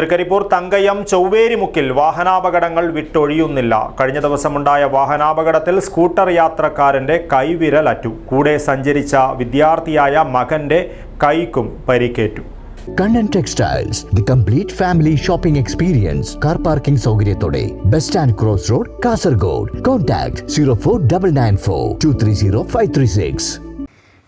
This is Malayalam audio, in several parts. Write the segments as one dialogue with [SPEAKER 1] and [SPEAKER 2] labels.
[SPEAKER 1] തൃക്കരിപ്പൂർ തങ്കയം ചൊവ്വേരിമുക്കിൽ വാഹനാപകടങ്ങൾ വിട്ടൊഴിയുന്നില്ല. കഴിഞ്ഞ ദിവസമുണ്ടായ വാഹനാപകടത്തിൽ സ്കൂട്ടർ യാത്രക്കാരന്റെ കൈവിരലറ്റു. കൂടെ സഞ്ചരിച്ച വിദ്യാർത്ഥിയായ മകന്റെ കൈക്കും പരിക്കേറ്റു.
[SPEAKER 2] Kannan textiles the complete family shopping experience car parking സൗകര്യത്തോടെ bus stand cross road Kasaragod contact zero four double nine four two three zero five three six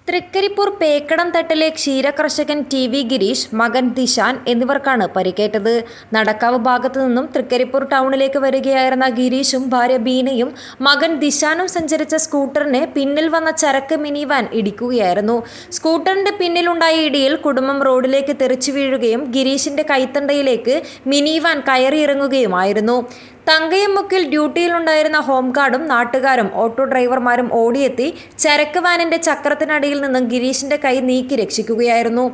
[SPEAKER 3] Trikaripur Pekkadam തട്ടിലെ ക്ഷീരകർഷകൻ ടി വി ഗിരീഷ് മകൻ ദിശാൻ എന്നിവർക്കാണ് പരിക്കേറ്റത്. നടക്കാവ് ഭാഗത്തു നിന്നും തൃക്കരിപ്പൂർ ടൗണിലേക്ക് വരികയായിരുന്ന ഗിരീഷും ഭാര്യ ബീനയും മകൻ ദിശാനും സഞ്ചരിച്ച സ്കൂട്ടറിനെ പിന്നിൽ വന്ന ചരക്ക് മിനി വാൻ ഇടിക്കുകയായിരുന്നു. സ്കൂട്ടറിന്റെ പിന്നിലുണ്ടായ ഇടിയിൽ കുടുംബം റോഡിലേക്ക് തെറിച്ചു വീഴുകയും ഗിരീഷിന്റെ കൈത്തണ്ടയിലേക്ക് മിനി വാൻ കയറിയിറങ്ങുകയുമായിരുന്നു. തങ്കയമുക്കിൽ ഡ്യൂട്ടിയിലുണ്ടായിരുന്ന ഹോംഗാർഡും നാട്ടുകാരും ഓട്ടോ ഡ്രൈവർമാരും ഓടിയെത്തി ചരക്ക് വാനിന്റെ ചക്രത്തിനടിയിൽ നിന്നും ഗിരീഷിന്റെ കൈ നീക്കി രക്ഷിക്കുകയായിരുന്നു.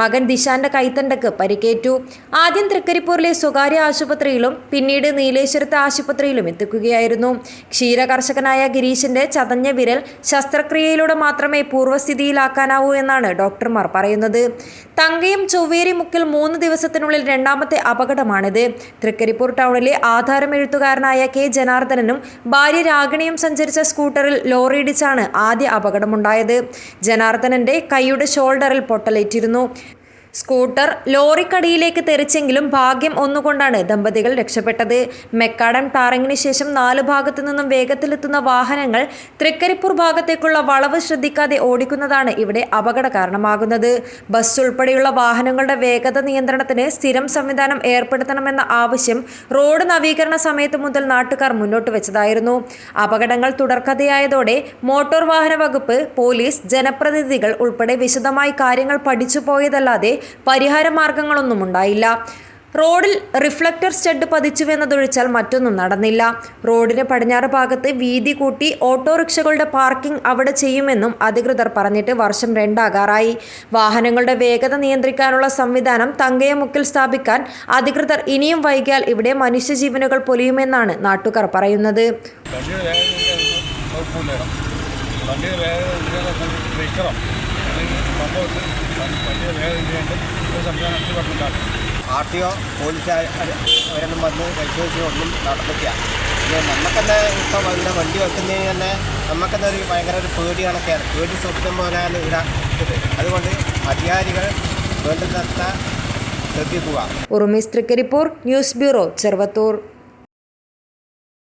[SPEAKER 3] മകൻ ദിശാന്റെ കൈത്തണ്ടക്ക് പരിക്കേറ്റു. ആദ്യം തൃക്കരിപ്പൂരിലെ സ്വകാര്യ ആശുപത്രിയിലും പിന്നീട് നീലേശ്വരത്തെ ആശുപത്രിയിലും എത്തിക്കുകയായിരുന്നു. ക്ഷീരകർഷകനായ ഗിരീഷിന്റെ ചതഞ്ഞ വിരൽ ശസ്ത്രക്രിയയിലൂടെ മാത്രമേ പൂർവസ്ഥിതിയിലാക്കാനാവൂ എന്നാണ് ഡോക്ടർമാർ പറയുന്നത്. തങ്കയും ചൊവ്വേരി മുക്കിൽ മൂന്ന് ദിവസത്തിനുള്ളിൽ രണ്ടാമത്തെ അപകടമാണിത്. തൃക്കരിപ്പൂർ ടൗണിലെ ആധാരം എഴുത്തുകാരനായ കെ ജനാർദ്ദനനും ഭാര്യ രാഗിണിയും സഞ്ചരിച്ച സ്കൂട്ടറിൽ ലോറിയിടിച്ചാണ് ആദ്യ അപകടമുണ്ടായത്. ജനാർദ്ദനന്റെ കൈയുടെ ഷോൾഡറിൽ പൊട്ടലേറ്റിരുന്നു. സ്കൂട്ടർ ലോറിക്കടിയിലേക്ക് തെറിച്ചെങ്കിലും ഭാഗ്യം ഒന്നുകൊണ്ടാണ് ദമ്പതികൾ രക്ഷപ്പെട്ടത്. മെക്കാടൻ ടാറിങ്ങിന് ശേഷം നാല് ഭാഗത്തു നിന്നും വേഗത്തിലെത്തുന്ന വാഹനങ്ങൾ തൃക്കരിപ്പൂർ ഭാഗത്തേക്കുള്ള വളവ് ശ്രദ്ധിക്കാതെ ഓടിക്കുന്നതാണ് ഇവിടെ അപകട കാരണമാകുന്നത്. ബസ് ഉൾപ്പെടെയുള്ള വാഹനങ്ങളുടെ വേഗത നിയന്ത്രണത്തിന് സ്ഥിരം സംവിധാനം ഏർപ്പെടുത്തണമെന്ന ആവശ്യം റോഡ് നവീകരണ സമയത്ത് മുതൽ നാട്ടുകാർ മുന്നോട്ട് വെച്ചതായിരുന്നു. അപകടങ്ങൾ തുടർക്കഥയായതോടെ മോട്ടോർ വാഹന വകുപ്പ് പോലീസ് ജനപ്രതിനിധികൾ ഉൾപ്പെടെ വിശദമായി കാര്യങ്ങൾ പഠിച്ചു പോയതല്ലാതെ പരിഹാര മാർഗങ്ങളൊന്നും ഉണ്ടായില്ല. റോഡിൽ റിഫ്ലക്ടർ സ്റ്റഡ് പതിച്ചുവെന്നതൊഴിച്ചാൽ മറ്റൊന്നും നടന്നില്ല. റോഡിന് പടിഞ്ഞാറ് ഭാഗത്ത് വീതി കൂട്ടി ഓട്ടോറിക്ഷകളുടെ പാർക്കിംഗ് അവിടെ ചെയ്യുമെന്നും അധികൃതർ പറഞ്ഞിട്ട് വർഷം രണ്ടാകാറായി. വാഹനങ്ങളുടെ വേഗത നിയന്ത്രിക്കാനുള്ള സംവിധാനം തങ്കയമുക്കിൽ സ്ഥാപിക്കാൻ അധികൃതർ ഇനിയും വൈകിയാൽ ഇവിടെ മനുഷ്യജീവനുകൾ പൊലിയുമെന്നാണ് നാട്ടുകാർ പറയുന്നത്.
[SPEAKER 4] അല്ലെങ്കിൽ സംഭവത്തിൽ
[SPEAKER 5] ആർ ടി ഒ പോലീസ് അവരൊന്നും വന്ന് പരിശോധിച്ച് ഒന്നും നടന്നിട്ടില്ല. പിന്നെ നമുക്കെന്നെ ഇപ്പം ഇവിടെ വണ്ടി വെക്കുന്നതിന് തന്നെ നമുക്കെന്നെ ഒരു ഭയങ്കര ഒരു പേടി കണക്കെയാണ് പേടി സ്വപ്നം പോലെ ഇവിടെ അതുകൊണ്ട് അധികാരികൾ വേണ്ടുന്നത്ര ശ്രദ്ധിക്കുക.
[SPEAKER 3] Urumees Trikaripur news bureau Cheruvathur.